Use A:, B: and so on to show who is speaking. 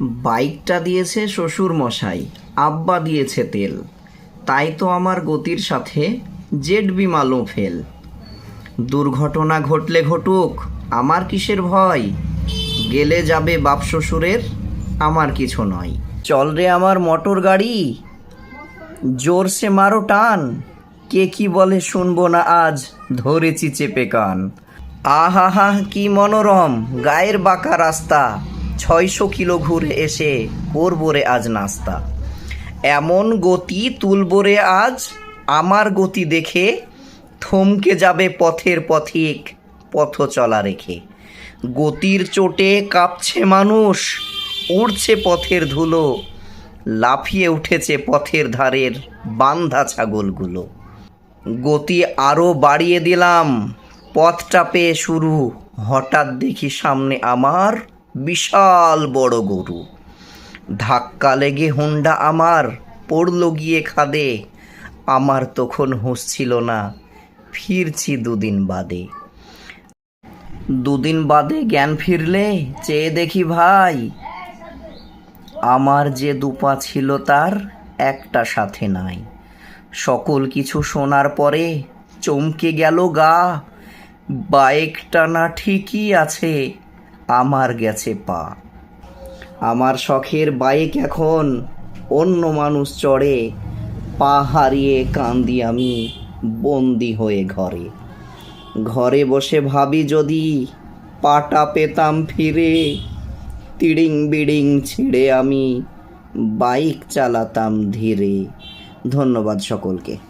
A: বাইকটা দিয়েছে শ্বশুর মশাই আব্বা দিয়েছে তেল। তাই তো আমার গতির সাথে জেড বিমালও ফেল। দুর্ঘটনা ঘটলে ঘটুক, আমার কিসের ভয়? গেলে যাবে বাপ শ্বশুরের, আমার কিছু নয়। চল রে আমার মোটর গাড়ি, জোরসে মারো টান। কে কি বলে শুনব না আজ, ধরেছি চেপে কান। আহা হা, কি মনোরম, গায়ের বাঁকা রাস্তা। ছয়শো কিলো ঘুরে এসে করব রে আজ নাস্তা। এমন গতি তুলবো রে আজ, আমার গতি দেখে থমকে যাবে পথের পথিক পথ চলা রেখে। গতির চোটে কাঁপছে মানুষ, উড়ছে পথের ধুলো, লাফিয়ে উঠেছে পথের ধারের বান্ধা ছাগলগুলো। গতি আরও বাড়িয়ে দিলাম, পথটা পেয়ে শুরু, হঠাৎ দেখি সামনে আমার বিশাল বড় গরু। ধাক্কা লেগে হুন্ডা আমার পড়ল গিয়ে খাদে। আমার তখন হুঁশ ছিল না, ফিরছি দুদিন বাদে। দুদিন বাদে জ্ঞান ফিরলে, চেয়ে দেখি ভাই, আমার যে দুপা ছিল তার একটা সাথে নাই। সকল কিছু শোনার পরে চমকে গেল গা, বাইকটা না ঠিকই আছে আমার গেছে পা। আমার শখের বাইক এখন অন্য মানুষ চড়ে। পা হারিয়ে কান্দি আমি বন্দি হয়ে ঘরে। ঘরে বসে ভাবি যদি পাটা পেতাম ফিরে। তিড়িং বিড়িং ছিঁড়ে আমি বাইক চালাতাম ধীরে। ধন্যবাদ সকলকে।